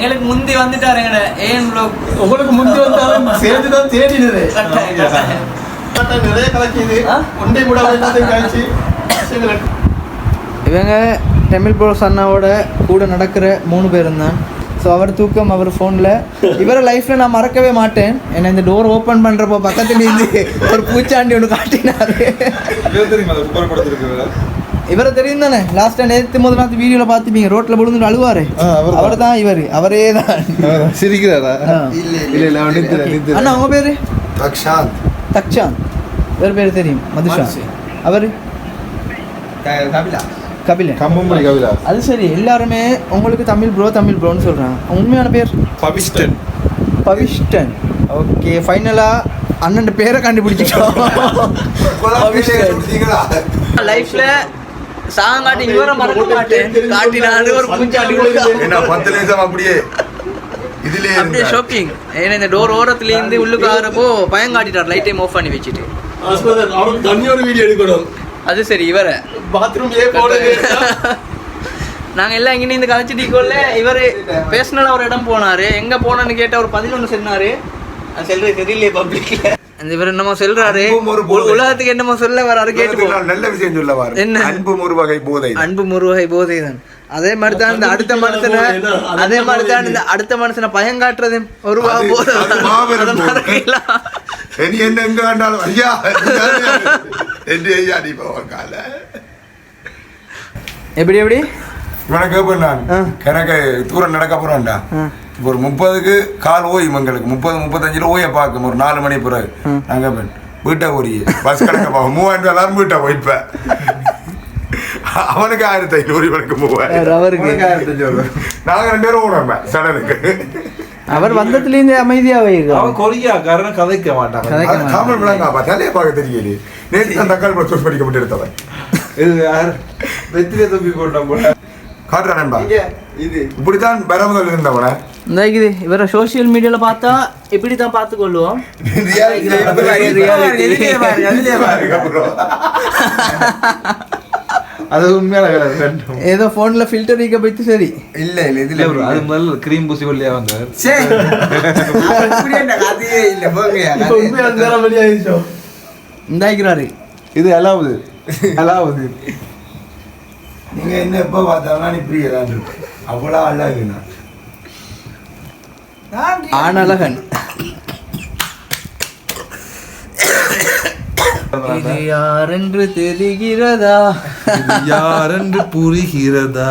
எங்களுக்கு முந்தி வந்துட்டாரு எங்கட ஏன் உங்களுக்கு முந்தி வந்தாலும் சேர்ந்து தான் தேடினது. நிறைய கலக்கிது? ஒன்றை கூட கழிச்சு இவங்க டெமில் ப்ரோஸ் அண்ணாவோட கூட நடக்கிற மூணு பேரும் தான் ஸோ அவர் தூக்கம் அவர் ஃபோனில் இவரை லைஃப்பில் நான் மறக்கவே மாட்டேன். ஏன்னா இந்த டோர் ஓப்பன் பண்ணுறப்போ பக்கத்துல இருந்து ஒரு பூச்சாண்டி ஒன்று காட்டினாரு. இவரை தெரியும் தானே? லாஸ்ட்டாக நேற்று முதல் நாள் வீடியோவில் பார்த்துப்பீங்க. ரோட்டில் விழுந்து அழுவாரு. ஆ, அவர்தான். அவர் தான் இவர். அவரே தான். சிரிக்கிறாரா. இல்ல இல்ல நிறுத்துறேன் அண்ணா உங்க பேரு? தக்ஷாந்த். தக்ஷாந்த். வேறு பேர் தெரியும். மதுஷா. அவர்? கபிலன். கம்பம்புரி கவிதா அது சரி. எல்லாருமே உங்களுக்கு தமிழ் ப்ரோ தமிழ் ப்ரோன்னு சொல்கிறாங்க உண்மையான பேர்? பவிஷ்டன். பவிஷ்டன். ஓகே ஃபைனலாக அண்ணன் பேரை கண்டுபிடிச்சிட்டோம். லைஃப்ல சாங் காட்டி இவரை மறக்க மாட்டேன். காட்டினாரு ஒரு பூச்சாண்டி என்ன பத்து நிமிஷம் அப்படியே இதுலயே அப்படியே ஷாக்கிங் ஏன்னா இந்த டோர் ஓரத்துல இருந்து உள்ளுக்கு ஆகிறப்போ பயம் காட்டிட்டார் லைட்டையும் ஆஃப் பண்ணி வச்சுட்டு. அவனுக்கு தண்ணியோட வீடியோ எடுக்கணும். அது சரி இவரை. பாத்ரூம் ஏ போடுது நாங்க எல்லாம் இங்கே இருந்து கதைச்சிட்டிக்கோல்ல இவர் பேசினால ஒரு இடம் போனாரு. எங்க போனேன்னு கேட்ட ஒரு பதினொன்று சொன்னாரு. அது செல்றது தெரியலையே பப்ளிக்ல இவர் என்னமோ சொல்றாரு. ஒரு உலகத்துக்கு என்னமோ சொல்ல வராரு கேட்டு போ. நல்ல விஷயம் சொல்ல வாரு என்ன? அன்பும் ஒரு வகை போதை அன்பு முருகை போதை தான் அதே மாதிரி தான் இந்த அடுத்த மனுஷனை அதே மாதிரி தான் இந்த அடுத்த மனுஷனை பயம் காட்டுறது ஒரு வா அது- போதை. இனி என்ன எங்க கண்டாலும் ஐயா என்று ஐயா நீ போவாங்கால எப்படி எப்படி? இவனை கேட்பேன் நான். எனக்கு தூரம் நடக்க போறான்டா. ஒரு முப்பதுக்கு கால் ஓயும் எங்களுக்கு முப்பது முப்பத்தஞ்சுல ஓய பார்க்கும். ஒரு நாலு மணி பிறகு. நான் கேட்பேன் வீட்டை ஓடியே பஸ் கணக்க பார்ப்போம் மூவாயிரம் ரூபாய் எல்லாரும் வீட்டை போய்ப்பேன் அவனுக்கு ஆயிரத்தி ஐநூறு இவனுக்கு மூவாயிரம். யார் அவருக்கு? ஆயிரத்தி ஐநூறு. நாங்க ரெண்டு பேரும் ஓடுறோம் சடனுக்கு. அவர் வந்ததுலேருந்து அமைதியாவே அவன் இருக்கான் கொரியா காரன் கதைக்க மாட்டான். தமிழ் விளங்காப்பா தலையை பார்க்க தெரியலையே. நேற்று தான் தக்காளி பழம் சூஸ் படிக்கப்பட்டு எடுத்தவன் இது யார்? வெத்திலே தூக்கி போட்டான் போல. காட்டுறான் நண்பா இது இப்படித்தான் பெறமுதல் இருந்தவன இந்த இது இவரை சோஷியல் மீடியால பார்த்தா இப்படி தான் பார்த்து கொள்ளுவோம் அது உண்மையான வேலை ரெண்டும் ஏதோ ஃபோனில் ஃபில்டர் வைக்க போயிட்டு சரி இல்ல இல்ல இல்ல இதுல அது முதல்ல கிரீம் பூசி கொள்ளையா வந்தார் உண்மையான நேரம் வெளியாயிடுச்சோ இந்தாக்கிறாரு இது அலாவுது அலாவுது நீங்க என்ன எப்ப பார்த்தாலும் பிரியதான் இருக்கு அவ்வளவு அழகு நான். ஆனழகன் இது யாரென்று தெரிகிறதா? யாரென்று புரிகிறதா?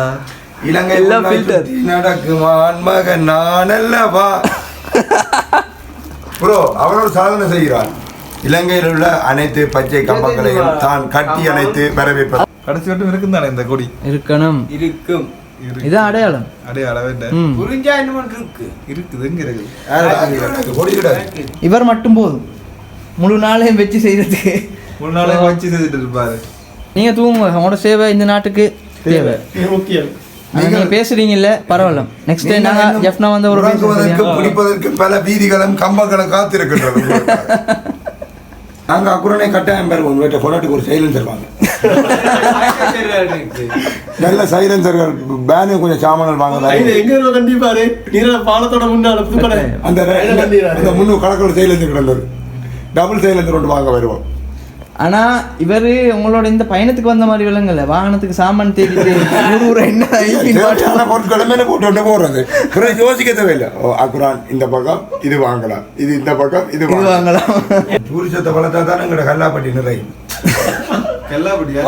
இலங்கை எல்லாம் எல்லாம் filter. நடக்குமான் மகன் நான் அல்லவா? ப்ரோ அவர் ஒரு சாதனை செய்கிறார் இலங்கையில் உள்ள அனைத்து பச்சை கம்பங்களையும் தான் கட்டி அணைத்து வரவேற்பார் கடைசி வட்டம் இருக்கும் தானே இந்த கொடி? இருக்கணும். இருக்கும். அடையாளம். அடைய அளவேண்ட ம். புரிஞ்சா இன்னும் இருக்கு. இருக்குது எங்க இருக்குது கொடி கிடையாது இவர் மட்டும் போதும். முழு நாளையும் வச்சு செய்யறதுக்கு ஒரு நாளே வச்சு செய்துட்டு இருப்பாரு நீங்க தூங்குங்க. உங்களோட சேவை இந்த நாட்டுக்கு தேவை. முக்கியம். நீங்க பேசுறீங்கல்ல பரவாயில்ல. நெக்ஸ்ட் டைம் நாங்க ஜெஃப்னா வந்து ஒரு பிடிப்பதற்கு பல வீதிகளும் கம்பங்களும் காத்திருக்கின்றது நாங்க அக்குறனை கட்டாயம் பெறுவோம் உங்க வீட்டை கொண்டாட்டுக்கு ஒரு சைலன்சர் வாங்க. நல்ல சைலன்சர்கள் பேனு கொஞ்சம் சாமான்கள் வாங்க எங்க கண்டிப்பாரு பாலத்தோட புதுக்கடை அந்த அந்த முன்னூறு கணக்கில் சைலன்சர் கிடந்தது டபுள் சைலன்சர் ஒன்று வாங்க வருவோம். ஆனா இவரு உங்களோட இந்த பயணத்துக்கு வந்த மாதிரி விலங்கல்ல வாகனத்துக்கு சாமான் தேடிட்டு ஊர் ஊரா என்ன தேவையான பொருட்களை மேலே போட்டு போடுறது பிறகு யோசிக்க தேவையில்லை. ஓ அக்குரான் இந்த பக்கம் இது வாங்கலாம். இது இந்த பக்கம் இது வாங்கலாம். டூரிசத்தை வளர்த்தா தான் எங்களோட கல்லாப்பட்டி நிறையும் எல்லாப்படியா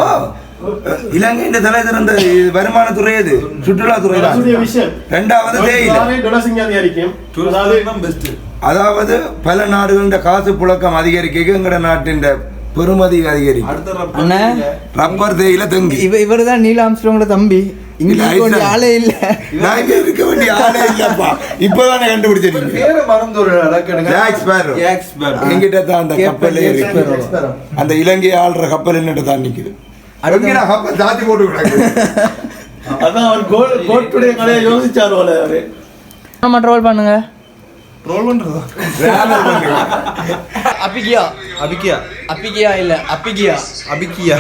ஓ, இலங்கையின் தலை திறந்த வருமானத்துறை இது சுற்றுலாத்துறை தான். விஷயம். ரெண்டாவது தேயிலை. அதாவது பெஸ்ட் அதாவது பல நாடுகளின் காசு புழக்கம் அதிகரிக்க எங்கட நாட்டின் பெருமதி அதிகரிக்கும். ரப்பர் தேயிலை. தெங்கி. இவ இவர் தான் நீல ஆம்ஸ்ட்ராங்கோட தம்பி. இங்க இருக்க. ஆளே இல்ல. நான் இங்க இருக்க வேண்டிய ஆளே இல்லப்பா. இப்பதானே கண்டுபிடிச்சிருக்கீங்க பேரை மறந்து ஒரு நடக்கணுங்க Jack Sparrow. Jack Sparrow. எங்கிட்ட தான் அந்த கேப்டன் கப்பல் Jack Sparrow. அந்த இலங்கை ஆள்ற கப்பல் என்னட்ட தான் நிக்குது. எங்கடா கப்பல் சாத்தி போட்டு கிடக்கு அதான் அவர் கோல் கோட்டுடைய கடையை யோசிச்சாரு போல அவரு. ஆமா ட்ரோல் பண்ணுங்க. ரோல் பண்றதா Travel பண்ணுங்க. அப்பிகியா அபிக்கியா அப்பிகியா இல்ல அப்பிகியா அபிக்கியா